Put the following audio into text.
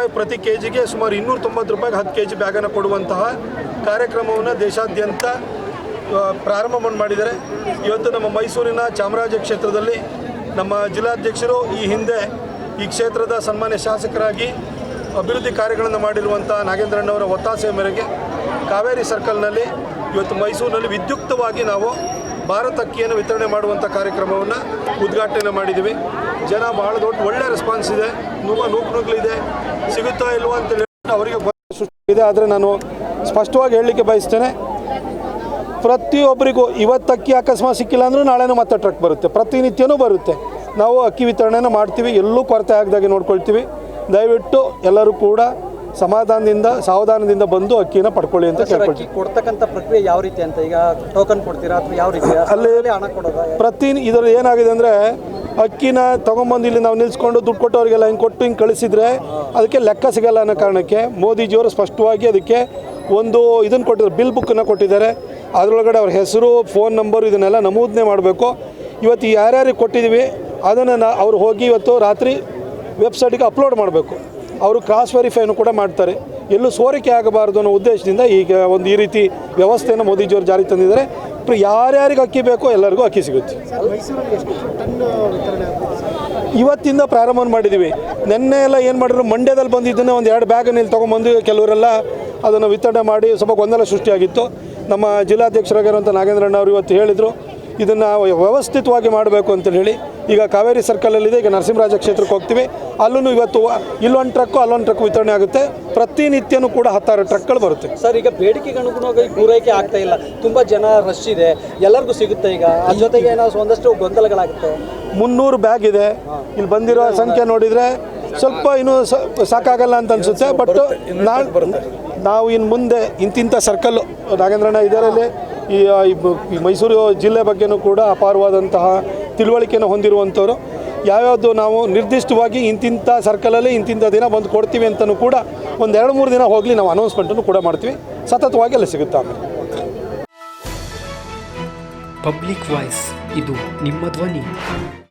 ರೂಪಾಯಿ ಪ್ರತಿ ಕೆ ಜಿಗೆ ಸುಮಾರು ಇನ್ನೂರ ತೊಂಬತ್ತು ರೂಪಾಯಿಗೆ ಹತ್ತು ಕೆ ಜಿ ಬ್ಯಾಗನ್ನು ಕೊಡುವಂತಹ ಕಾರ್ಯಕ್ರಮವನ್ನು ದೇಶಾದ್ಯಂತ ಪ್ರಾರಂಭವನ್ನು ಪ್ರಾರಂಭ ಮಾಡ್- ಮಾಡಿದ್ದಾರೆ. ಇವತ್ತು ನಮ್ಮ ಮೈಸೂರಿನ ಚಾಮರಾಜ ಕ್ಷೇತ್ರದಲ್ಲಿ ನಮ್ಮ ಜಿಲ್ಲಾಧ್ಯಕ್ಷರು ಈ ಹಿಂದೆ ಈ ಕ್ಷೇತ್ರದ ಸನ್ಮಾನ್ಯ ಶಾಸಕರಾಗಿ ಅಭಿವೃದ್ಧಿ ಕಾರ್ಯಗಳನ್ನು ಮಾಡಿರುವಂಥ ನಾಗೇಂದ್ರಣ್ಣವರ ಒತ್ತಾಸೆಯ ಮೇರೆಗೆ ಕಾವೇರಿ ಸರ್ಕಲ್ನಲ್ಲಿ ಇವತ್ತು ಮೈಸೂರಿನಲ್ಲಿ ವಿದ್ಯುಕ್ತವಾಗಿ ನಾವು ಭಾರತ ಅಕ್ಕಿಯನ್ನು ವಿತರಣೆ ಮಾಡುವಂಥ ಕಾರ್ಯಕ್ರಮವನ್ನು ಉದ್ಘಾಟನೆ ಮಾಡಿದ್ದೀವಿ. ಜನ ಭಾಳ ದೊಡ್ಡ ಒಳ್ಳೆಯ ರೆಸ್ಪಾನ್ಸ್ ಇದೆ. ನುಗ್ಗ ನೂಕು ಸಿಗುತ್ತೋ ಸಿಗುತ್ತಾ ಅಂತ ಹೇಳಿ ಅವರಿಗೆ ಇದೆ ಆದರೆ ನಾನು ಸ್ಪಷ್ಟವಾಗಿ ಹೇಳಲಿಕ್ಕೆ ಬಯಸ್ತೇನೆ ಪ್ರತಿಯೊಬ್ಬರಿಗೂ ಇವತ್ತು ಅಕ್ಕಿ ಅಕಸ್ಮಾತ್ ಸಿಕ್ಕಿಲ್ಲ ಅಂದರೂ ನಾಳೆನೂ ಮತ್ತೆ ಟ್ರಕ್ ಬರುತ್ತೆ. ಪ್ರತಿನಿತ್ಯನೂ ಬರುತ್ತೆ. ನಾವು ಅಕ್ಕಿ ವಿತರಣೆನ ಮಾಡ್ತೀವಿ ಎಲ್ಲೂ ಕೊರತೆ ಆಗದಾಗೆ ನೋಡ್ಕೊಳ್ತೀವಿ. ದಯವಿಟ್ಟು ಎಲ್ಲರೂ ಕೂಡ ಸಮಾಧಾನದಿಂದ ಸಾವಧಾನದಿಂದ ಬಂದು ಅಕ್ಕಿನ ಪಡ್ಕೊಳ್ಳಿ ಅಂತ ಕೇಳ್ಕೊಳ್ತೀವಿ ಕೊಡ್ತಕ್ಕಂಥ ಪ್ರಕ್ರಿಯೆ ಯಾವ ರೀತಿ ಅಂತ ಈಗ ಟೋಕನ್ ಕೊಡ್ತೀರಾ ಅಥವಾ ಯಾವ ರೀತಿ? ಅಲ್ಲಿ- ಹಣ ಕೊಡೋದು? ಪ್ರತಿ ಇದರಲ್ಲಿ ಏನಾಗಿದೆ ಅಂದರೆ ಅಕ್ಕಿನ ತೊಗೊಂಬಂದು ಇಲ್ಲಿ ನಾವು ನಿಲ್ಸ್ಕೊಂಡು ದುಡ್ಡು ಕೊಟ್ಟವರಿಗೆಲ್ಲ ಹಿಂಗೆ ಕೊಟ್ಟು ಹಿಂಗೆ ಕಳಿಸಿದ್ರೆ ಅದಕ್ಕೆ ಲೆಕ್ಕ ಸಿಗಲ್ಲ ಅನ್ನೋ ಕಾರಣಕ್ಕೆ ಮೋದಿಜಿಯವರು ಸ್ಪಷ್ಟವಾಗಿ ಅದಕ್ಕೆ ಒಂದು ಇದನ್ನು ಕೊಟ್ಟಿದ್ದಾರೆ, ಬಿಲ್ ಬುಕ್ಕನ್ನು ಕೊಟ್ಟಿದ್ದಾರೆ. ಅದರೊಳಗಡೆ ಅವ್ರ ಹೆಸರು, ಫೋನ್ ನಂಬರು ಇದನ್ನೆಲ್ಲ ನಮೂದನೆ ಮಾಡಬೇಕು. ಇವತ್ತು ಯಾರ್ಯಾರಿಗೆ ಕೊಟ್ಟಿದ್ದೀವಿ, ಅದನ್ನು ನಾ ಅವ್ರು ಹೋಗಿ ಇವತ್ತು ರಾತ್ರಿ ವೆಬ್ಸೈಟಿಗೆ ಅಪ್ಲೋಡ್ ಮಾಡಬೇಕು. ಅವರು ಕ್ರಾಸ್ ವೆರಿಫೈನು ಕೂಡ ಮಾಡ್ತಾರೆ. ಎಲ್ಲೂ ಸೋರಿಕೆ ಆಗಬಾರ್ದು ಅನ್ನೋ ಉದ್ದೇಶದಿಂದ ಈಗ ಒಂದು ಈ ರೀತಿ ವ್ಯವಸ್ಥೆಯನ್ನು ಮೋದಿಜಿಯವರು ಜಾರಿಗೆ ತಂದಿದ್ದಾರೆ. ಯಾರ್ಯಾರಿಗೆ ಅಕ್ಕಿ ಬೇಕೋ ಎಲ್ಲರಿಗೂ ಅಕ್ಕಿ ಸಿಗುತ್ತೆ. ಇವತ್ತಿಂದ ಪ್ರಾರಂಭ ಮಾಡಿದ್ದೀವಿ. ನಿನ್ನೆ ಎಲ್ಲ ಏನು ಮಾಡಿದ್ರು ಮಂಡ್ಯದಲ್ಲಿ ಬಂದಿದ್ದನ್ನು ಒಂದು ಎರಡು ಬ್ಯಾಗನ್ನು ಇಲ್ಲಿ ತೊಗೊಂಬಂದು ಕೆಲವರೆಲ್ಲ ಅದನ್ನು ವಿತರಣೆ ಮಾಡಿ ಸ್ವಲ್ಪ ಗೊಂದಲ ಸೃಷ್ಟಿಯಾಗಿತ್ತು. ನಮ್ಮ ಜಿಲ್ಲಾಧ್ಯಕ್ಷರಾಗಿರುವಂಥ ನಾಗೇಂದ್ರಣ್ಣ ಅವರು ಇವತ್ತು ಹೇಳಿದರು ಇದನ್ನು ವ್ಯವಸ್ಥಿತವಾಗಿ ಮಾಡಬೇಕು ಅಂತ ಹೇಳಿ. ಈಗ ಕಾವೇರಿ ಸರ್ಕಲಲ್ಲಿದೆ ಈಗ ನರಸಿಂಹರಾಜ ಕ್ಷೇತ್ರಕ್ಕೆ ಹೋಗ್ತೀವಿ. ಅಲ್ಲೂ ಇವತ್ತು ಇಲ್ಲೊಂದು ಟ್ರಕ್ಕು ಅಲ್ಲೊಂದು ಟ್ರಕ್ ವಿತರಣೆ ಆಗುತ್ತೆ. ಪ್ರತಿನಿತ್ಯನೂ ಕೂಡ ಹತ್ತಾರು ಟ್ರಕ್ಗಳು ಬರುತ್ತೆ. ಸರ್ ಈಗ ಬೇಡಿಕೆಗೆ ಅನುಗುಣವಾಗಿ ಪೂರೈಕೆ ಆಗ್ತಾ ಇಲ್ಲ. ತುಂಬ ಜನ ರಶ್ ಇದೆ. ಎಲ್ಲರಿಗೂ ಸಿಗುತ್ತೆ ಈಗ. ಅದ್ರ ಜೊತೆಗೆ ಏನಾದ್ರು ಒಂದಷ್ಟು ಗೊಂದಲಗಳಾಗುತ್ತೆ? ಮುನ್ನೂರು ಬ್ಯಾಗ್ ಇದೆ. ಇಲ್ಲಿ ಬಂದಿರೋ ಸಂಖ್ಯೆ ನೋಡಿದರೆ ಸ್ವಲ್ಪ ಇನ್ನೂ ಸಾಕಾಗಲ್ಲ ಅಂತ ಅನಿಸುತ್ತೆ. ಬಟ್ ನಾಳೆ ನಾವು ಇನ್ನು ಮುಂದೆ ಇಂತಿಂಥ ಸರ್ಕಲ್ಲು ನಾಗೇಂದ್ರಣ್ಣ ಇದರಲ್ಲಿ ಈ ಮೈಸೂರು ಜಿಲ್ಲೆ ಬಗ್ಗೆನೂ ಕೂಡ ಅಪಾರವಾದಂತಹ ತಿಳುವಳಿಕೆಯನ್ನು ಹೊಂದಿರುವಂಥವ್ರು. ಯಾವ್ಯಾವುದು ನಾವು ನಿರ್ದಿಷ್ಟವಾಗಿ ಇಂತಿಂಥ ಸರ್ಕಲಲ್ಲಿ ಇಂತಿಂಥ ದಿನ ಬಂದು ಕೊಡ್ತೀವಿ ಅಂತಲೂ ಕೂಡ ಒಂದು ಎರಡು ಮೂರು ದಿನ ಹೋಗಲಿ ನಾವು ಅನೌನ್ಸ್ಮೆಂಟನ್ನು ಕೂಡ ಮಾಡ್ತೀವಿ. ಸತತವಾಗಿ ಅಲ್ಲಿ ಸಿಗುತ್ತೆ ಆಮೇಲೆ. ಪಬ್ಲಿಕ್ ವಾಯ್ಸ್, ಇದು ನಿಮ್ಮ ಧ್ವನಿ.